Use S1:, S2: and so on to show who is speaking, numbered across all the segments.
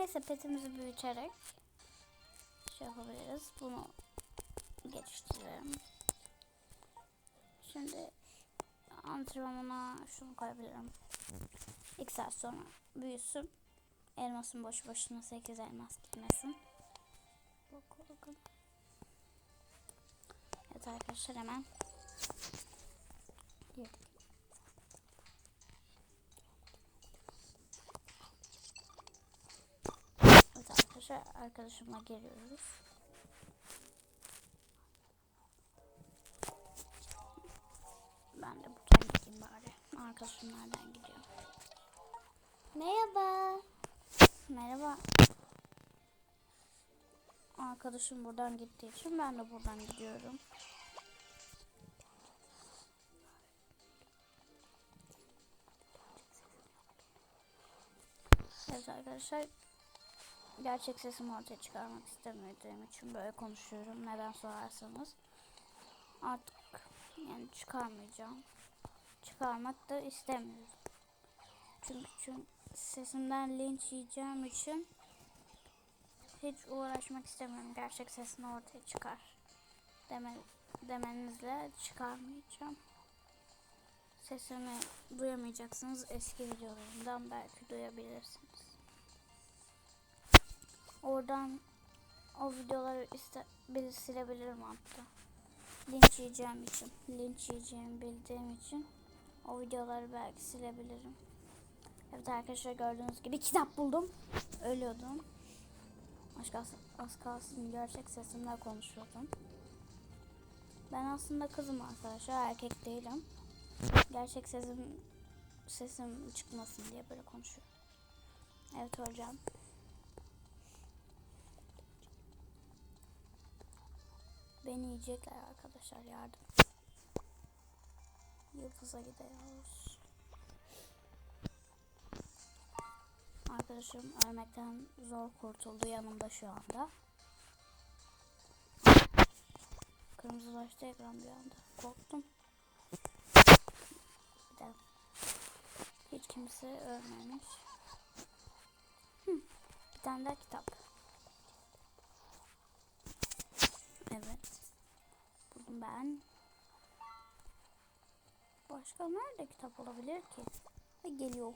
S1: Neyse petimizi büyüterek şey yapabiliriz. Bunu geliştirelim. Şimdi antrenmana şunu koyabilirim. İlk saat sonra büyüsün. Elmasın boş boşuna 8 elmas gitmesin. Bakın. Evet arkadaşlar hemen girdik. Evet arkadaşlar arkadaşımla geliyoruz. Ben de buradan gideyim bari. Arkadaşım nereden gidiyor?
S2: Merhaba.
S1: Merhaba. Arkadaşım buradan gittiği için ben de buradan gidiyorum. Evet arkadaşlar gerçek sesimi ortaya çıkarmak istemediğim için böyle konuşuyorum. Neden sorarsanız artık yani çıkarmayacağım. Çıkarmak da istemiyorum. Çünkü, çünkü sesimden linç yiyeceğim için hiç uğraşmak istemiyorum. Gerçek sesim ortaya çıkar. Deme, demenizle çıkarmayacağım. Sesimi duyamayacaksınız. Eski videolarımdan belki duyabilirsiniz. Oradan o videoları iste, bir silebilirim hatta. Linç yiyeceğim için, linç yiyeceğimi bildiğim için o videoları belki silebilirim. Evet arkadaşlar gördüğünüz gibi kitap buldum. Ölüyordum. Az kalsın, az kalsın gerçek sesimle konuşuyordum. Ben aslında kızım arkadaşlar erkek değilim. Gerçek sesim sesim çıkmasın diye böyle konuşuyorum. Evet hocam. Beni yiyecekler arkadaşlar yardım. Yıldız'a gidiyoruz. Arkadaşım ölmekten zor kurtuldu yanımda şu anda. Kırmızılaştı ekran bir anda. Korktum. Hiç kimse ölmemiş. Hı, bir tane daha kitap. Evet. Ben. Başka nerede kitap olabilir ki? Ay geliyor.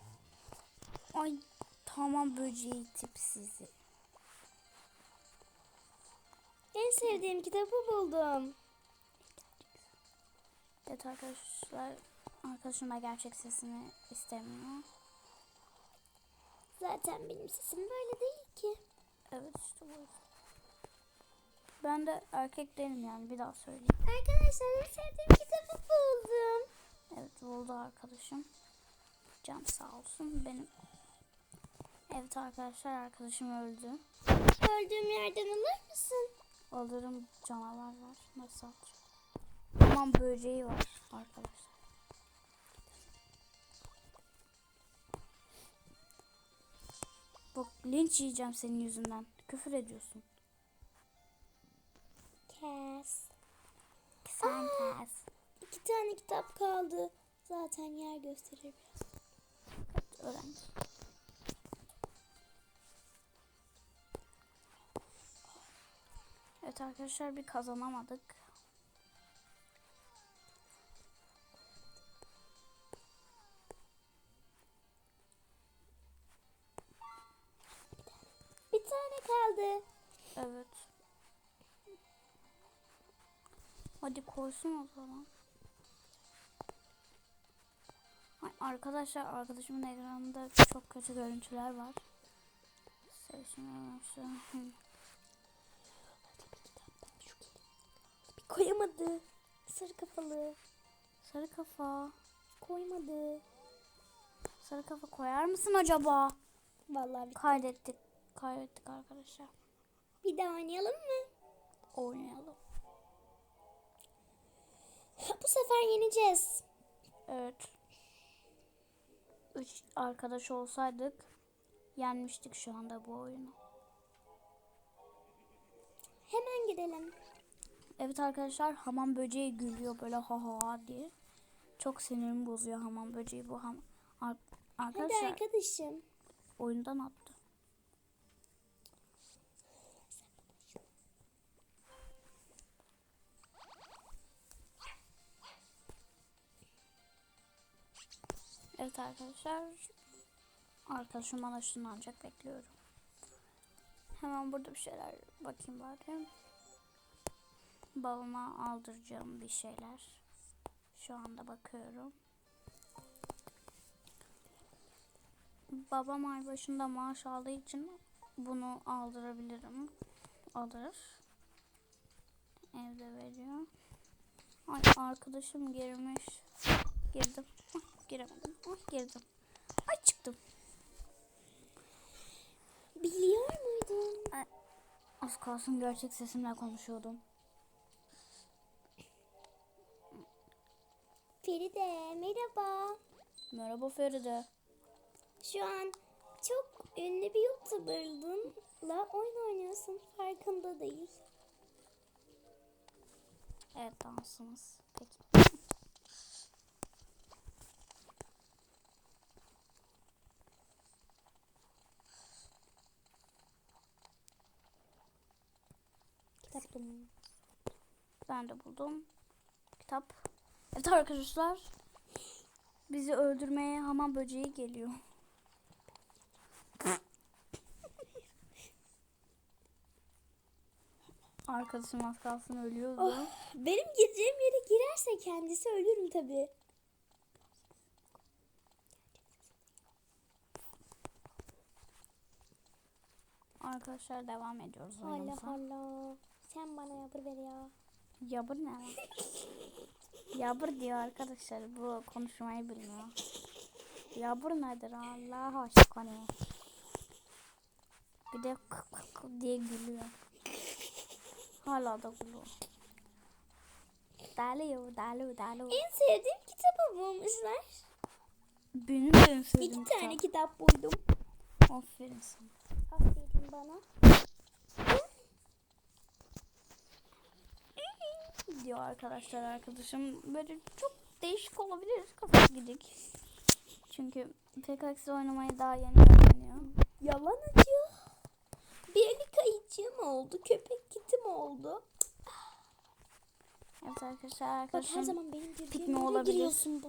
S1: Ay tamam böceği tipsizi.
S2: En sevdiğim kitabı buldum.
S1: Evet arkadaşlar arkadaşım da gerçek sesini istemiyor.
S2: Zaten benim sesim böyle değil ki.
S1: Evet işte bu. Ben de erkek değilim yani bir daha söyleyeyim.
S2: Arkadaşlar en sevdiğim kitabı buldum.
S1: Evet buldu arkadaşım. Can sağ olsun benim. Evet arkadaşlar arkadaşım öldü.
S2: Öldüğüm yerden alır mısın?
S1: Alırım canavar var. Nasıl alacağım? Aman böceği var arkadaşlar. Bak linç yiyeceğim senin yüzünden. Küfür ediyorsun. Sen kes.
S2: İki tane kitap kaldı. Zaten yer gösterir biraz.
S1: Evet, öğrenci. Evet arkadaşlar bir kazanamadık. Koysun o zaman. Ay, arkadaşlar arkadaşımın ekranında çok kötü görüntüler var. Seçmiyorum.
S2: Bir koyamadı. Sarı kafalı.
S1: Sarı kafa.
S2: Koymadı.
S1: Sarı kafa koyar mısın acaba?
S2: Vallahi bir,
S1: Kaydettik. Kaydettik arkadaşlar.
S2: bir daha oynayalım mı?
S1: Oynayalım.
S2: Bu sefer yeneceğiz.
S1: Evet. Üç arkadaş olsaydık yenmiştik şu anda bu oyunu.
S2: Hemen gidelim.
S1: Evet arkadaşlar hamam böceği gülüyor böyle ha ha ha diye. Çok sinirimi bozuyor hamam böceği bu ham ar-
S2: Hadi
S1: arkadaşlar
S2: arkadaşım.
S1: oyundan attı. Evet arkadaşlar. Arkadaşım bana ışınlanacak bekliyorum. Hemen burada bir şeyler bakayım bari. Babama aldıracağım bir şeyler. Şu anda bakıyorum. Babam ay başında maaş aldığı için bunu aldırabilirim. Alır. Evde veriyor. Ay arkadaşım girmiş. Girdim. Giremedim. Ah, girdim. Ay çıktım.
S2: Biliyor muydun?
S1: Az kalsın gerçek sesimle konuşuyordum.
S2: Feride merhaba.
S1: Merhaba Feride.
S2: Şu an çok ünlü bir YouTuber'la oyun oynuyorsun. Farkında değil.
S1: Evet dansımız. Peki.
S2: Kitap buldum.
S1: Ben de buldum. Kitap. Evet arkadaşlar. Bizi öldürmeye hamam böceği geliyor. Arkadaşım az kalsın ölüyordu.
S2: Oh, benim gireceğim yere girerse kendisi ölürüm tabii.
S1: Arkadaşlar devam ediyoruz
S2: Allah. Allah. Sen bana yapır ver ya.
S1: Yabır ne lan? Yabır diyor arkadaşlar. Bu konuşmayı bilmiyor. Yabır nedir Allah aşkına? Bir de kık kık kık diye gülüyor. Hala da gülüyor. Deli deli deli.
S2: En sevdiğim kitabı bulmuşlar.
S1: Benim de en sevdiğim
S2: İki tane
S1: kitap.
S2: kitap buldum.
S1: Aferin sana.
S2: Aferin bana.
S1: Diyor arkadaşlar arkadaşım. Böyle çok değişik olabilir. Kafası gidik. Çünkü PKX oynamayı daha yeni öğreniyor.
S2: Yalan atıyor. Birlik kayıcım oldu. Köpek kitim oldu.
S1: Evet arkadaşlar
S2: Bak
S1: arkadaşım.
S2: her zaman benim girdiğim yere giriyorsun da.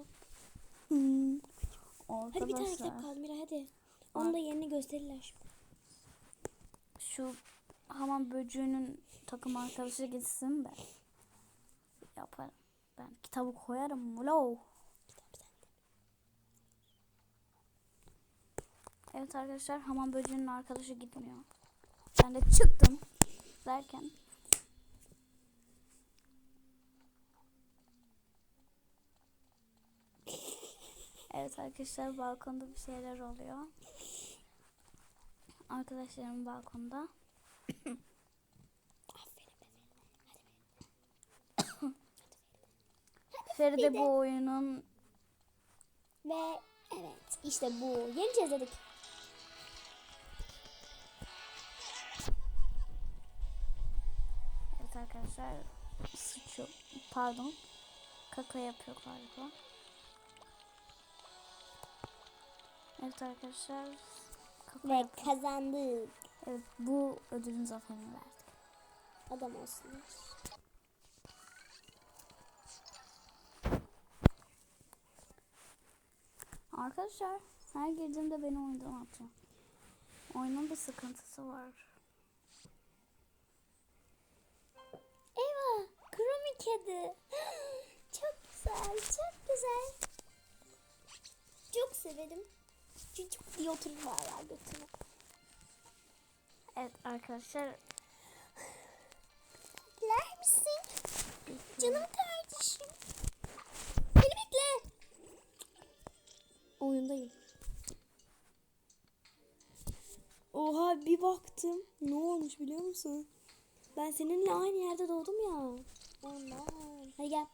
S2: Hadi bir tane kitap kaldı Mira hadi. Onu da yerini gösterirler
S1: şu hamam böceğinin takım arkadaşı gitsin de yaparım. Ben kitabı koyarım. Ulo. Evet arkadaşlar hamam böceğinin arkadaşı gitmiyor. Ben de çıktım derken Evet arkadaşlar balkonda bir şeyler oluyor. Arkadaşlarım balkonda. Feride bu oyunun
S2: Ve evet işte bu. Yeneceğiz dedik.
S1: Evet arkadaşlar sıçıyor. Pardon. Kaka yapıyor galiba. Evet arkadaşlar. Kaka
S2: Ve
S1: yapıyor.
S2: kazandık.
S1: Evet bu ödülün zaferini verdik.
S2: Adam olsunlar.
S1: Arkadaşlar her girdiğimde beni oyundan atıyor. Oyunun bir sıkıntısı var.
S2: Eva, kromi kedi. Çok güzel, çok güzel. Çok severim. Çocuk diye oturur hala götüne.
S1: Evet arkadaşlar
S2: Bekler misin? Canım kardeşim. Beni bekle. Oyundayım. Oha bir baktım. Ne olmuş biliyor musun? Ben seninle aynı yerde doğdum ya. Ondan. Hadi gel.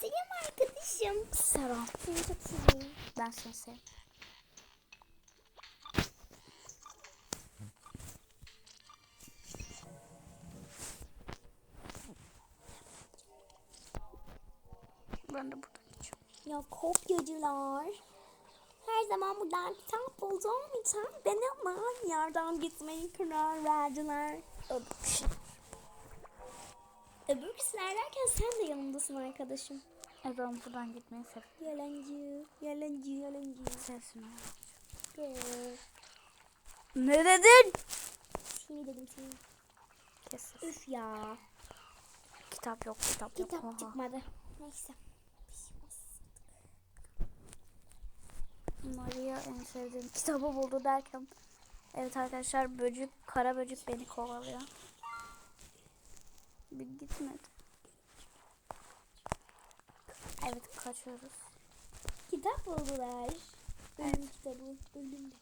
S2: Selam arkadaşım.
S1: selam.
S2: Seni çok seviyorum.
S1: Ben seni seviyorum. Ben de burada geçiyorum.
S2: Ya kopyacılar. Her zaman buradan kitap bulduğum için benimle aynı yerden gitmeyi karar verdiler. Öbür kişiler. Öbür kişiler derken sen de yanımdasın arkadaşım.
S1: Adam buradan gitmeyi sev.
S2: Yalancı, yalancı, yalancı.
S1: Onu.
S2: Ee,
S1: Ne dedin?
S2: Seni dedim seni.
S1: Kes.
S2: Üf ya.
S1: Kitap yok, kitap, yok.
S2: Kitap çıkmadı. Neyse.
S1: Maria en sevdiğim kitabı buldu derken. Evet arkadaşlar böcük, kara böcük beni kovalıyor. Bir gitmedi. Evet kaçıyoruz.
S2: Kitap buldular. Ölüm kitabı. Ölüm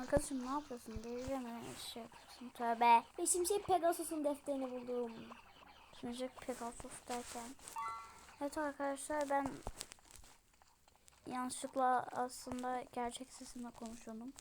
S1: Arkadaşım ne yapıyorsun? Delireceğim hemen şey yapıyorsun. Tövbe.
S2: Ve şimdi şey Pegasus'un defterini buldum.
S1: Şimdi Pegasus derken. Evet arkadaşlar ben yanlışlıkla aslında gerçek sesimle konuşuyordum.